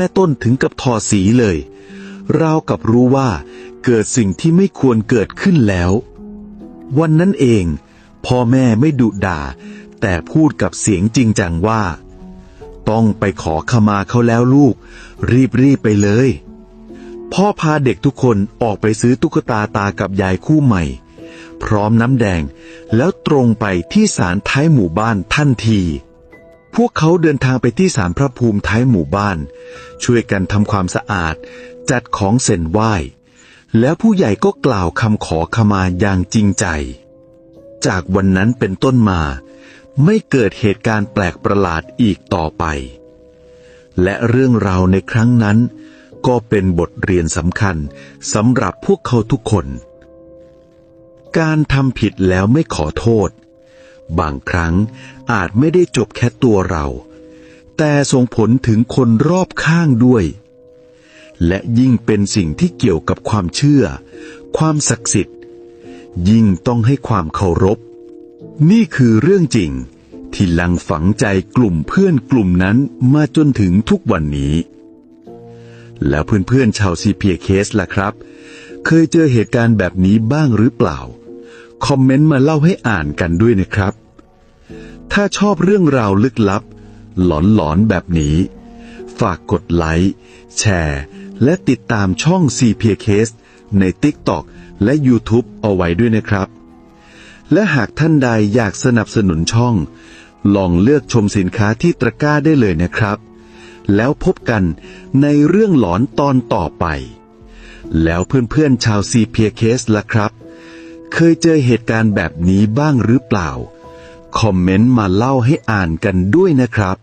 แม่ต้นถึงกับทอสีเลย ราวกับรู้ว่า เกิดสิ่งที่ไม่ควรเกิดขึ้นแล้ว วันนั้นเอง พ่อแม่ไม่ดุด่า แต่พูดกับเสียงจริงจังว่า ต้องไปขอขมาเขาแล้วลูก รีบรีบไปเลย พ่อพาเด็กทุกคนออกไปซื้อตุ๊กตาตากับยายคู่ใหม่ พร้อมน้ำแดงแล้วตรงไปที่ศาลท้ายหมู่บ้านทันที พวกเขาเดินทางไปที่ศาลพระภูมิท้ายหมู่บ้าน ช่วยกันทำความสะอาด จัดของเส้นไหว้ แล้วผู้ใหญ่ก็กล่าวคำขอขมาอย่างจริงใจ จากวันนั้นเป็นต้นมา ไม่เกิดเหตุการณ์แปลกประหลาดอีกต่อไป และเรื่องราวในครั้งนั้น ก็เป็นบทเรียนสำคัญสำหรับพวกเขาทุกคน การทำผิดแล้วไม่ขอโทษ บางครั้งอาจไม่ได้จบแค่ตัวเรา แต่ส่งผลถึงคนรอบข้างด้วย และยิ่งเป็นสิ่งที่เกี่ยวกับความเชื่อ ความศักดิ์สิทธิ์ ยิ่งต้องให้ความเคารพ นี่คือเรื่องจริงที่ลังฝังใจกลุ่มเพื่อนกลุ่มนั้นมาจนถึงทุกวันนี้ แล้วเพื่อนๆชาวซีเพียเคสล่ะครับ เคยเจอเหตุการณ์แบบนี้บ้างหรือเปล่า คอมเมนต์มาเล่าให้อ่านกันด้วยนะครับ ถ้าชอบเรื่องราวลึกลับ หลอนๆแบบนี้ ฝากกดไลค์ แชร์ และติดตามช่อง c p Case ใน TikTok และ YouTube เอาไว้ด้วยนะครับ และหากท่านใดอยากสนับสนุนช่อง ลองเลือกชมสินค้าที่ตะกร้าได้เลยนะครับ แล้วพบกันในเรื่องหลอนตอนต่อไป แล้วเพื่อนๆชาวซีเพียเคสล่ะครับ เคยเจอเหตุการณ์แบบนี้บ้างหรือเปล่า คอมเมนต์มาเล่าให้อ่านกันด้วยนะครับ